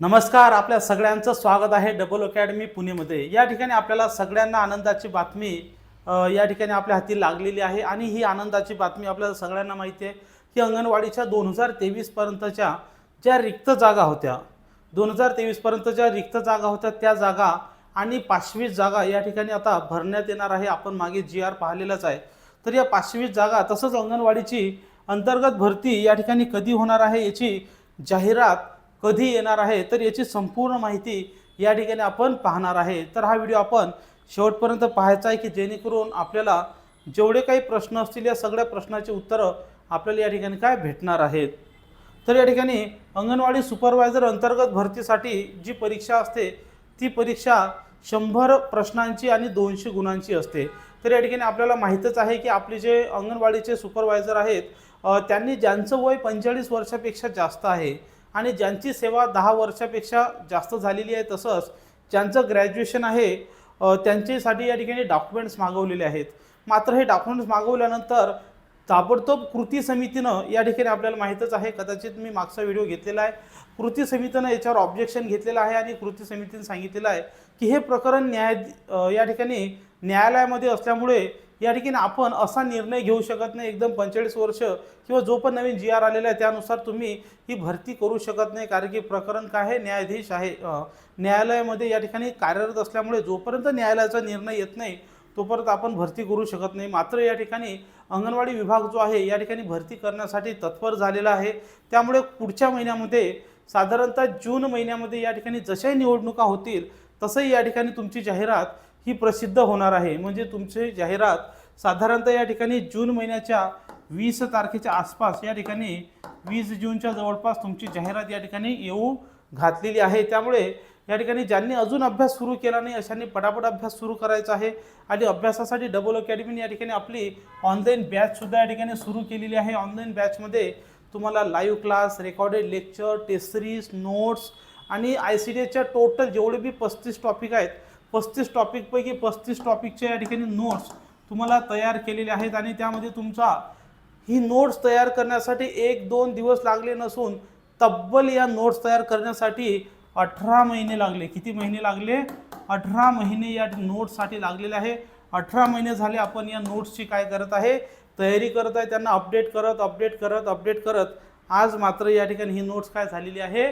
नमस्कार आपल्या सगळ्यांचं स्वागत आहे डबल अकॅडमी पुणेमध्ये. या ठिकाणी आपल्याला सगळ्यांना आनंदाची बातमी या ठिकाणी आपल्या हाती लागलेली आहे आणि ही आनंदाची बातमी आपल्याला सगळ्यांना माहिती आहे की अंगणवाडीच्या दोन हजार तेवीसपर्यंतच्या ज्या रिक्त जागा होत्या दोन हजार तेवीसपर्यंतच्या रिक्त जागा होत्या त्या जागा आणि पाचवीस जागा या ठिकाणी आता भरण्यात येणार आहे. आपण मागे जी आर पाहिलेलाच आहे. तर या पाचवीस जागा तसंच अंगणवाडीची अंतर्गत भरती या ठिकाणी कधी होणार आहे याची जाहिरात कधी येणार आहे तर याची संपूर्ण माहिती या ठिकाणी आपण पाहणार आहे. तर हा व्हिडिओ आपण शेवटपर्यंत पाहायचा आहे की जेणेकरून आपल्याला जेवढे काही प्रश्न असतील या सगळ्या प्रश्नाची उत्तरं आपल्याला या ठिकाणी काय भेटणार आहेत? तर या ठिकाणी अंगणवाडी सुपरवायझर अंतर्गत भरतीसाठी जी परीक्षा असते ती परीक्षा शंभर प्रश्नांची आणि दोनशे गुणांची असते. तर या ठिकाणी आपल्याला माहीतच आहे की आपले जे अंगणवाडीचे सुपरवायझर आहेत त्यांनी ज्यांचं वय पंचेचाळीस वर्षापेक्षा जास्त आहे आणि ज्यांची सेवा दहा वर्षापेक्षा जास्त झालेली आहे तसंच ज्यांचं ग्रॅज्युएशन आहे त्यांच्यासाठी या ठिकाणी डॉक्युमेंट्स मागवलेले आहेत. मात्र हे डॉक्युमेंट्स मागवल्यानंतर ताबडतोब कृती समितीनं या ठिकाणी आपल्याला माहीतच आहे कदाचित मी मागचा व्हिडिओ घेतलेला आहे. कृती समितीनं याच्यावर ऑब्जेक्शन घेतलेलं आहे आणि कृती समितीनं सांगितलेलं आहे की हे प्रकरण न्याय या ठिकाणी न्यायालयामध्ये असल्यामुळे या ठिकाणी आपण असा निर्णय घेऊ शकत नाही. एकदम पंचेचाळीस वर्ष किंवा जो पण नवीन जी आर आलेला आहे त्यानुसार तुम्ही ही भरती करू शकत नाही. कारण की प्रकरण काय आहे? न्यायाधीश आहे. न्यायालयामध्ये या ठिकाणी कार्यरत असल्यामुळे जोपर्यंत न्यायालयाचा निर्णय येत नाही तोपर्यंत आपण भरती करू शकत नाही. मात्र या ठिकाणी अंगणवाडी विभाग जो आहे या ठिकाणी भरती करण्यासाठी तत्पर झालेला आहे. त्यामुळे पुढच्या महिन्यामध्ये साधारणतः जून महिन्यामध्ये या ठिकाणी जशाही निवडणुका होतील तसंही या ठिकाणी तुमची जाहिरात ही प्रसिद्ध होणार आहे. म्हणजे तुमचे जाहिरात साधारणतः या ठिकाणी जून महिन्याच्या वीस तारखेच्या आसपास या ठिकाणी वीस जूनच्या जवळपास तुमची जाहिरात या ठिकाणी येऊ घातलेली आहे. त्यामुळे या ठिकाणी ज्यांनी अजून अभ्यास सुरू केला नाही अशांनी पटापट अभ्यास सुरू करायचा आहे आणि अभ्यासासाठी डबल अकॅडमीने या ठिकाणी आपली ऑनलाईन बॅचसुद्धा या ठिकाणी सुरू केलेली आहे. ऑनलाईन बॅचमध्ये तुम्हाला live class recorded lecture test series notes आणि आय सी डी एच्या टोटल जेवढे बी पस्तीस टॉपिक आहेत पस्तीस टॉपिकपैकी पस्तीस टॉपिकच्या या ठिकाणी नोट्स तुम्हाला तयार केलेले आहेत आणि त्यामध्ये तुमचा ही नोट्स तयार करण्यासाठी एक दोन दिवस लागले नसून तब्बल या नोट्स तयार करण्यासाठी अठरा महिने लागले. किती महिने लागले? अठरा महिने या नोट्ससाठी लागलेले आहे. अठरा महिने झाले आपण या नोट्सची काय करत आहे? तयारी करत आहे त्यांना अपडेट करत अपडेट करत अपडेट करत. आज मात्र या ठिकाणी ही नोट्स काय झालेली आहे?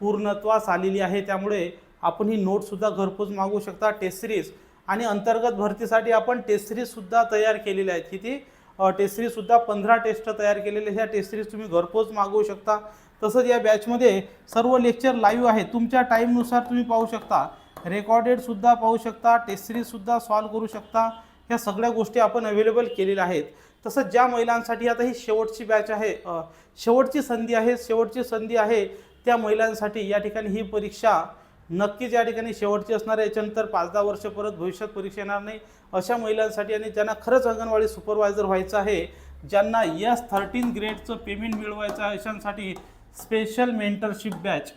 पूर्णत्वास आलेली आहे. त्यामुळे आपण ही नोटसुद्धा घरपोच मागवू शकता टेस्ट सिरीज आणि अंतर्गत भरतीसाठी आपण टेस्ट सिरीजसुद्धा तयार केलेल्या आहेत. किती? टेस्ट सिरीजसुद्धा पंधरा टेस्ट तयार केलेले ह्या टेस्ट सिरीज तुम्ही घरपोच मागवू शकता. तसंच या बॅचमध्ये सर्व लेक्चर लाईव्ह आहे तुमच्या टाईमनुसार तुम्ही पाहू शकता. रेकॉर्डेडसुद्धा पाहू शकता. टेस्ट सिरीजसुद्धा सॉल्व करू शकता. ह्या सगळ्या गोष्टी आपण अवेलेबल केलेल्या आहेत. तसंच ज्या महिलांसाठी आता ही शेवटची बॅच आहे शेवटची संधी आहे शेवटची संधी आहे त्या महिलांसाठी या ठिकाणी ही परीक्षा नक्कीच या ठिकाणी शेवटची असणार आहे. याच्यानंतर पाच दहा वर्ष परत भविष्यात परीक्षा येणार नाही. अशा महिलांसाठी आणि ज्यांना खरंच अंगणवाडी सुपरवायझर व्हायचं आहे ज्यांना यस थर्टीन ग्रेडचं पेमेंट मिळवायचं आहे अशांसाठी स्पेशल मेंटरशिप बॅच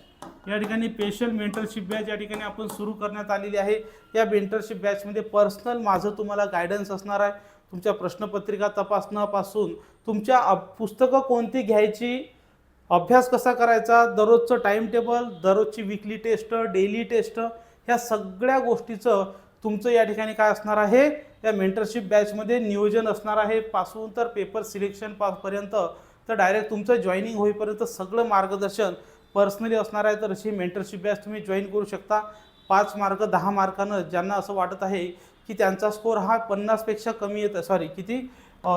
या ठिकाणी स्पेशल मेंटरशिप बॅच या ठिकाणी आपण सुरू करण्यात आलेली आहे. या मेंटरशिप बॅचमध्ये पर्सनल माझं तुम्हाला गायडन्स असणार आहे. तुमच्या प्रश्नपत्रिका तपासण्यापासून तुमच्या पुस्तकं कोणती घ्यायची अभ्यास कसा करायचा दररोजचं टाईम टेबल दररोजची विकली टेस्ट डेली टेस्ट ह्या सगळ्या गोष्टीचं तुमचं या ठिकाणी काय असणार आहे? या मेंटरशिप बॅचमध्ये नियोजन असणार आहे. पासून तर पेपर सिलेक्शन पासपर्यंत तर डायरेक्ट तुमचं जॉईनिंग होईपर्यंत सगळं मार्गदर्शन पर्सनली असणार आहे. तर अशी मेंटरशिप बॅच तुम्ही जॉईन करू शकता. पाच मार्क दहा मार्कानं ज्यांना असं वाटत आहे की त्यांचा स्कोर हा पन्नासपेक्षा कमी येत आहे सॉरी किती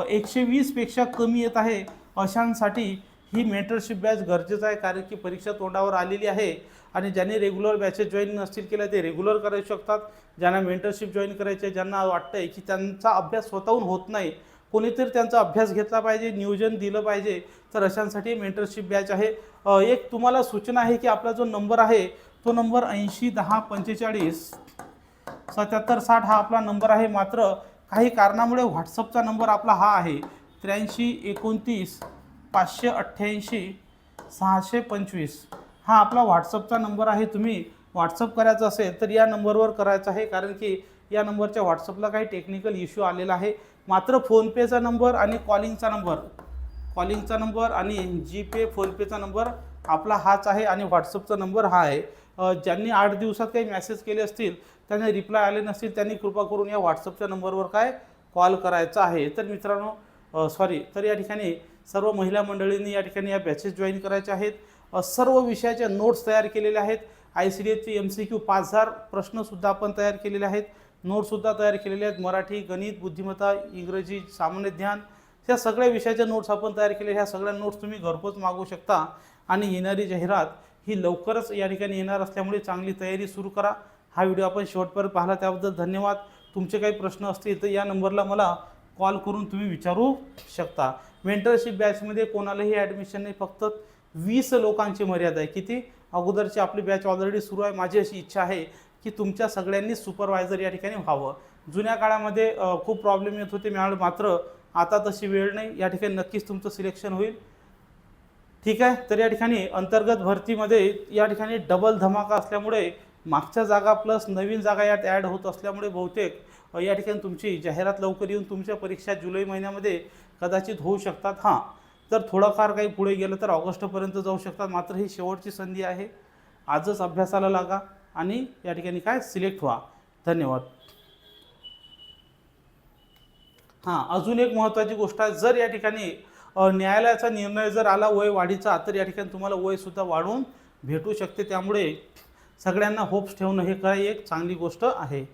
एकशे वीसपेक्षा कमी येत आहे अशांसाठी ही मेंटरशिप बॅच गरजेचं आहे कारण की परीक्षा तोंडावर आलेली आहे आणि ज्यांनी रेग्युलर बॅचेस जॉईन नसतील केल्या ते रेग्युलर करू शकतात. ज्यांना मेंटरशिप जॉईन करायचे ज्यांना वाटतं आहे की त्यांचा अभ्यास स्वतःहून होत नाही कोणीतरी त्यांचा अभ्यास घेतला पाहिजे नियोजन दिलं पाहिजे तर अशांसाठी मेंटरशिप बॅच आहे. एक तुम्हाला सूचना आहे की आपला जो नंबर आहे तो नंबर ऐंशी दहा पंचेचाळीस सत्याहत्तर साठ हा आपला नंबर आहे. मात्र काही कारणामुळे व्हॉट्सअपचा नंबर आपला हा आहे. त्र्याऐंशी एकोणतीस पाचशे अठ्ठ्याऐंशी सहाशे पंचवीस. हा आपला व्हॉट्सअपचा नंबर आहे. तुम्ही व्हॉट्सअप करायचं असेल तर या नंबरवर करायचं आहे. कारण की या नंबरच्या व्हॉट्सअपला काही टेक्निकल इश्यू आलेला आहे. मात्र फोनपेचा नंबर आणि कॉलिंगचा नंबर कॉलिंगचा नंबर आणि जी पे फोनपेचा नंबर आपला हाच आहे आणि व्हॉट्सअपचा नंबर हा आहे. ज्यांनी आठ दिवसात काही मेसेज केले असतील त्यांना रिप्लाय आले नसतील त्यांनी कृपा करून या व्हॉट्सअपच्या नंबरवर काय कॉल करायचा आहे. तर मित्रांनो सॉरी तर या ठिकाणी सर्व महिला मंडळींनी या ठिकाणी या बॅचेस जॉईन करायचे आहेत. सर्व विषयाच्या नोट्स तयार केलेल्या आहेत. आय सी डी एसची एम सी क्यू पाच हजार प्रश्नसुद्धा आपण तयार केलेले आहेत. नोट्ससुद्धा तयार केलेले आहेत. मराठी गणित बुद्धिमत्ता इंग्रजी सामान्य ज्ञान ह्या सगळ्या विषयाच्या नोट्स आपण तयार केले ह्या सगळ्या नोट्स तुम्ही घरपोच मागवू शकता. आणि येणारी जाहिरात ही लवकरच या ठिकाणी येणार असल्यामुळे चांगली तयारी सुरू करा. हा व्हिडिओ आपण शेवटपर्यंत पाहिला त्याबद्दल धन्यवाद. तुमचे काही प्रश्न असतील तर या नंबरला मला कॉल करून तुम्ही विचारू शकता. मेंटरशिप बॅचमध्ये कोणालाही ॲडमिशन नाही फक्त वीस लोकांची मर्यादा आहे. किती? अगोदरची आपली बॅच ऑलरेडी सुरू आहे. माझी अशी इच्छा आहे की तुमच्या सगळ्यांनी सुपरवायझर या ठिकाणी व्हावं. जुन्या काळामध्ये खूप प्रॉब्लेम येत होते. मॅडम मात्र आता तशी वेळ नाही. या ठिकाणी नक्कीच तुमचं सिलेक्शन होईल. ठीक आहे? तर या ठिकाणी अंतर्गत भरतीमध्ये या ठिकाणी डबल धमाका असल्यामुळे मागच्या जागा प्लस नवीन जागा यात ॲड होत असल्यामुळे बहुतेक या ठिकाणी तुमची जाहिरात लवकर येऊन तुमच्या परीक्षा जुलै महिन्यामध्ये कदाचित होऊ शकतात. हां जर थोडंफार काही पुढे गेलं तर ऑगस्टपर्यंत जाऊ शकतात. मात्र ही शेवटची संधी आहे. आजच अभ्यासाला लागा आणि या ठिकाणी काय? सिलेक्ट व्हा. धन्यवाद. हां अजून एक महत्त्वाची गोष्ट आहे. जर या ठिकाणी न्यायालयाचा निर्णय जर आला वय वाढीचा तर या ठिकाणी तुम्हाला वयसुद्धा वाढवून भेटू शकते. त्यामुळे सगळ्यांना होप्स ठेवणं हे काय एक चांगली गोष्ट आहे.